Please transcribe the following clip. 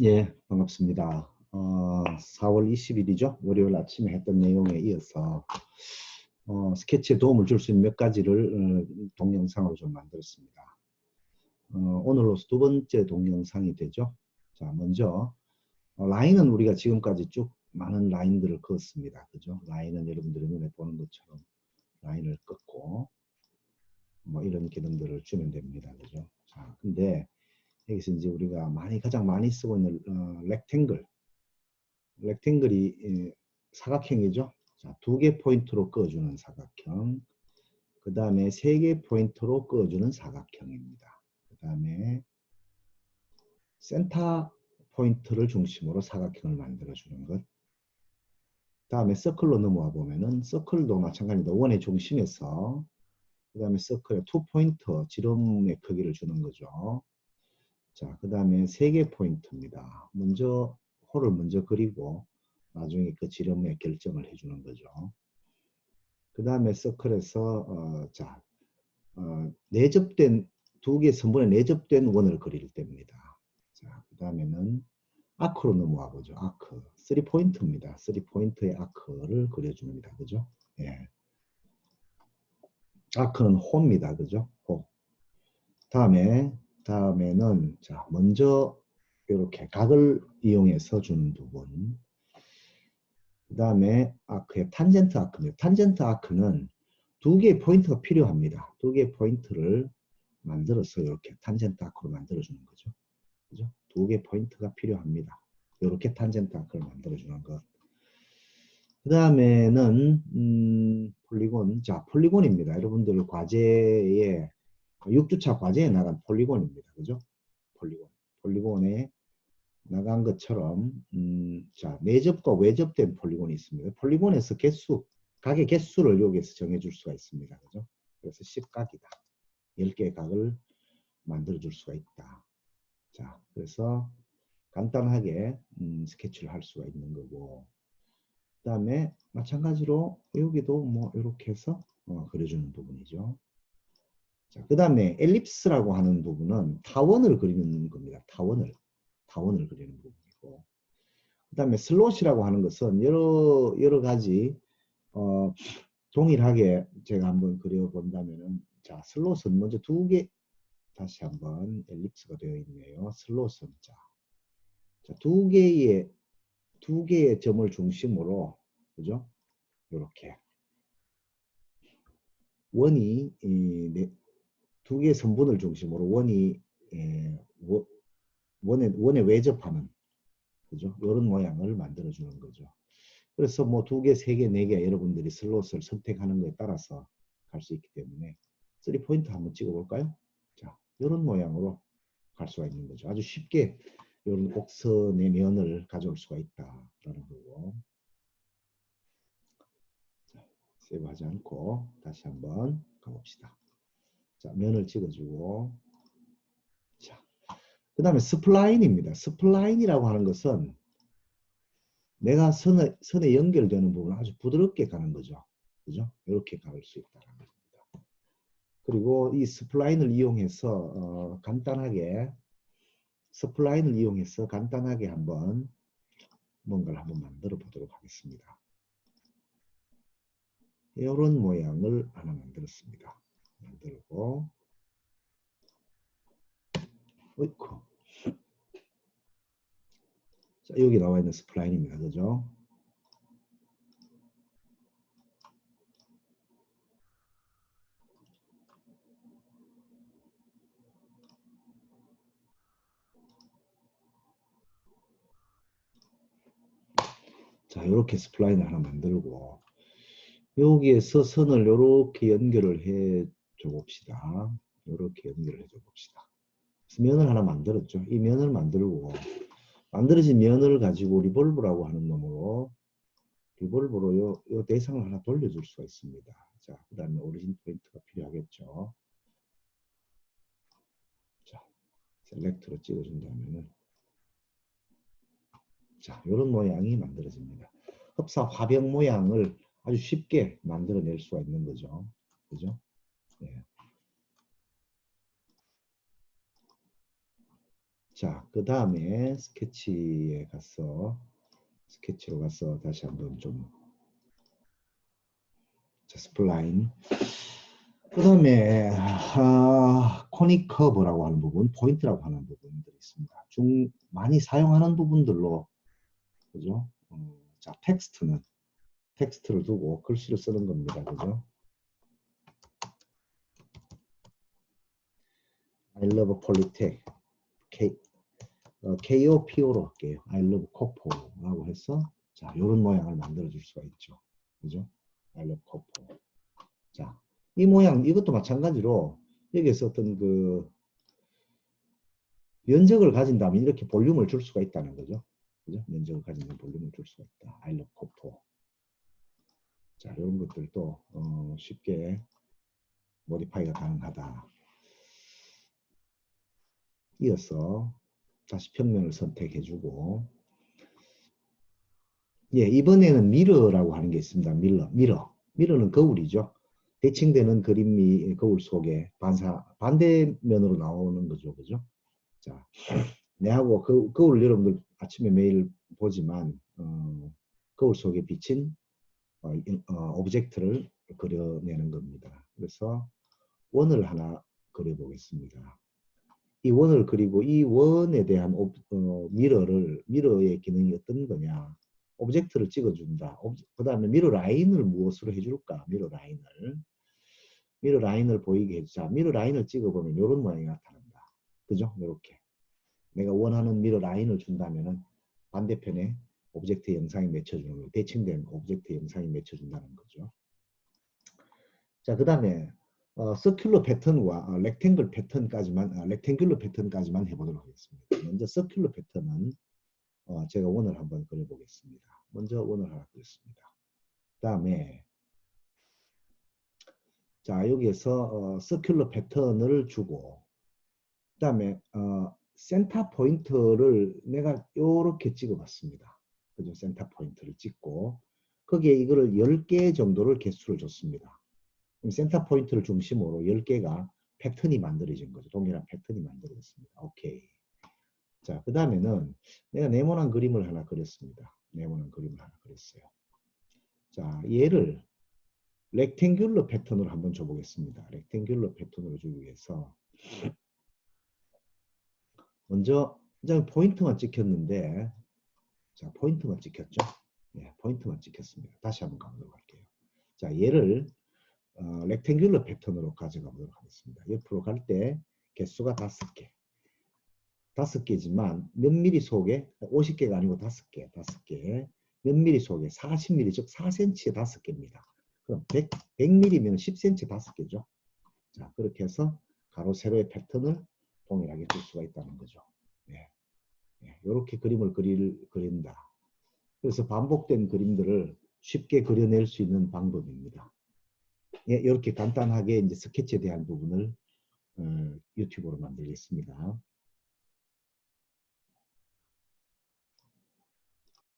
예, 반갑습니다. 어, 4월 20일이죠. 월요일 아침에 했던 내용에 이어서 어, 스케치에 도움을 줄 수 있는 몇 가지를 어, 동영상으로 좀 만들었습니다. 어, 오늘로서 두 번째 동영상이 되죠. 자, 먼저 어, 라인은 우리가 지금까지 쭉 많은 라인들을 그었습니다. 그죠? 라인은 여러분들이 눈에 보는 것처럼 라인을 긋고 뭐 이런 기능들을 주면 됩니다. 그죠? 자, 근데 여기서 이제 우리가 많이 가장 많이 쓰고 있는 어, 렉탱글. 렉탱글이 예, 사각형이죠. 자, 두 개 포인트로 그어주는 사각형. 그 다음에 세 개 포인트로 그어주는 사각형입니다. 그 다음에 센터 포인트를 중심으로 사각형을 만들어 주는 것. 다음에 서클로 넘어와 보면은 서클도 마찬가지입니다. 원의 중심에서. 그 다음에 서클에 투 포인트 지름의 크기를 주는 거죠 자, 그 다음에 세 개 포인트입니다. 먼저 홀을 먼저 그리고 나중에 그 지름의 결정을 해주는 거죠. 그 다음에 서클에서 어, 자 어, 내접된 두 개 선분에 내접된 원을 그릴 때입니다. 자, 그 다음에는 아크로 넘어와 보죠. 아크. 3포인트입니다. 3포인트의 아크를 그려줍니다. 그죠? 예. 아크는 호입니다. 그죠? 호. 다음에 다음에는 자 먼저 이렇게 각을 이용해서 주는 부분 그 다음에 아크의 탄젠트 아크입니다. 탄젠트 아크는 두 개의 포인트가 필요합니다. 두 개의 포인트를 만들어서 이렇게 탄젠트 아크로 만들어주는 거죠. 그죠? 두 개의 포인트가 필요합니다. 이렇게 탄젠트 아크를 만들어주는 것. 그 다음에는 음, 폴리곤. 자, 폴리곤입니다. 여러분들 과제에 6주차 과제에 나간 폴리곤입니다. 그죠? 폴리곤. 폴리곤에 나간 것처럼 음, 자 내접과 외접된 폴리곤이 있습니다. 폴리곤에서 개수, 각의 개수를 여기에서 정해줄 수가 있습니다. 그죠? 그래서 10각이다. 10개의 각을 만들어줄 수가 있다. 자, 그래서 간단하게 음, 스케치를 할 수가 있는 거고 그 다음에 마찬가지로 여기도 뭐 이렇게 해서 어, 그려주는 부분이죠. 자, 그 다음에 엘립스라고 하는 부분은 타원을 그리는 겁니다. 타원을. 타원을 그리는 부분이고. 그 다음에 슬롯이라고 하는 것은 여러, 여러 가지, 어, 동일하게 제가 한번 그려본다면은, 자, 슬롯은 먼저 두 개, 다시 한번 엘립스가 되어 있네요. 슬롯은, 자, 자, 두 개의, 두 개의 점을 중심으로, 그죠? 이렇게. 원이 두 개의 선분을 중심으로 원이 에, 원에 원에 외접하는 그죠? 이런 모양을 만들어 주는 거죠. 그래서 뭐 두 개, 세 개, 네 개 여러분들이 슬롯을 선택하는 것에 따라서 갈 수 있기 때문에 3 포인트 한번 찍어 볼까요? 자, 이런 모양으로 갈 수가 있는 거죠. 아주 쉽게 이런 곡선의 면을 가져올 수가 있다라는 거고. 자, 세이브하지 않고 다시 한번 가봅시다. 자, 면을 찍어주고. 자, 그 다음에 스플라인입니다. 스플라인이라고 하는 것은 내가 선에, 선에 연결되는 부분을 아주 부드럽게 가는 거죠. 그죠? 이렇게 갈 수 있다는 겁니다. 그리고 이 스플라인을 이용해서 어, 간단하게 스플라인을 이용해서 간단하게 한번 뭔가를 한번 만들어 보도록 하겠습니다. 이런 모양을 하나 만들었습니다. 만들고. 어이쿠. 자 여기 나와 있는 스플라인입니다. 그죠? 자 이렇게 스플라인을 하나 만들고 여기에서 선을 이렇게 연결을 해 줘봅시다. 이렇게 연결을 해줘 봅시다. 면을 하나 만들었죠. 이 면을 만들고 만들어진 면을 가지고 리볼브라고 하는 놈으로 리볼브로 요, 요 대상을 하나 돌려줄 수가 있습니다. 자, 그 다음에 오리진 포인트가 필요하겠죠. 자, 셀렉트로 찍어준다면은 자, 이런 모양이 만들어집니다. 흡사 화병 모양을 아주 쉽게 만들어낼 수가 있는 거죠. 그죠? 예. 자, 그 다음에 스케치에 가서 스케치로 가서 다시 한번 좀 자, 스플라인 그 다음에 아, 코닉 커브라고 하는 부분, 포인트라고 하는 부분들이 있습니다. 중 많이 사용하는 부분들로 그죠? 어, 자, 텍스트는 텍스트를 두고 글씨를 쓰는 겁니다. 그죠? I love politics. K, 어, KOPO로 할게요. I love 코포라고 해서 자, 이런 모양을 만들어 줄 수가 있죠. 그죠? I love 코포. 자, 이 모양 이것도 마찬가지로 여기에서 어떤 그 면적을 가진다면 이렇게 볼륨을 줄 수가 있다는 거죠. 그죠? 면적을 가진 볼륨을 줄 수가 있다. I love 코포. 자, 이런 것들도 어, 쉽게 모디파이가 가능하다. 이어서 다시 평면을 선택해주고 예 이번에는 미러라고 하는 게 있습니다. 미러, 미러, 미러는 거울이죠. 대칭되는 그림이 거울 속에 반사 반대면으로 나오는 거죠, 그죠? 자, 내하고 그 거울 여러분들 아침에 매일 보지만 어, 거울 속에 비친 어, 어, 오브젝트를 그려내는 겁니다. 그래서 원을 하나 그려보겠습니다. 이 원을 그리고 이 원에 대한 오, 어, 미러를 미러의 기능이 어떤 거냐 오브젝트를 찍어준다. 그 다음에 미러 라인을 무엇으로 해줄까? 미러 라인을 미러 라인을 보이게 해주자. 미러 라인을 찍어보면 이런 모양이 나타난다. 그죠? 이렇게 내가 원하는 미러 라인을 준다면은 반대편에 오브젝트 영상이 맺혀주는. 대칭된 오브젝트 영상이 맺혀준다는 거죠. 자, 그 다음에 어, 서큘러 패턴과 어, 렉탱글 패턴까지만 어, 렉탱귤러 패턴까지만 해보도록 하겠습니다. 먼저 서큘러 패턴은 어, 제가 원을 한번 그려보겠습니다. 먼저 원을 하나 그렸습니다. 그 다음에 자 여기에서 어, 서큘러 패턴을 주고 그 다음에 어, 센터 포인트를 내가 이렇게 찍어봤습니다. 그죠? 센터 포인트를 찍고 거기에 이거를 10개 정도를 개수를 줬습니다. 센터 포인트를 중심으로 10개가 패턴이 만들어진 거죠. 동일한 패턴이 만들어졌습니다. 오케이. 자, 그 다음에는 내가 네모난 그림을 하나 그렸습니다. 네모난 그림을 하나 그렸어요. 자, 얘를 렉탱귤러 패턴으로 한번 줘보겠습니다. 렉탱귤러 패턴으로 주기 위해서 먼저 포인트만 찍혔는데 자, 포인트만 찍혔죠? 예, 포인트만 찍혔습니다. 다시 한번 가보도록 할게요. 자, 얘를 어, 렉탱귤러 패턴으로 가져가 보도록 하겠습니다. 옆으로 갈 때 개수가 다섯 개. 다섯 개지만 몇 미리 속에 50개가 아니고 다섯 개, 다섯 개. 몇 미리 속에 40mm 즉 4cm에 다섯 개입니다. 그럼 100, 100mm면 10cm 다섯 개죠. 자, 그렇게 해서 가로 세로의 패턴을 동일하게 줄 수가 있다는 거죠. 네. 네. 이렇게 그림을 그릴, 그린다. 그래서 반복된 그림들을 쉽게 그려낼 수 있는 방법입니다. 예, 이렇게 간단하게 이제 스케치에 대한 부분을 어, 유튜브로 만들겠습니다.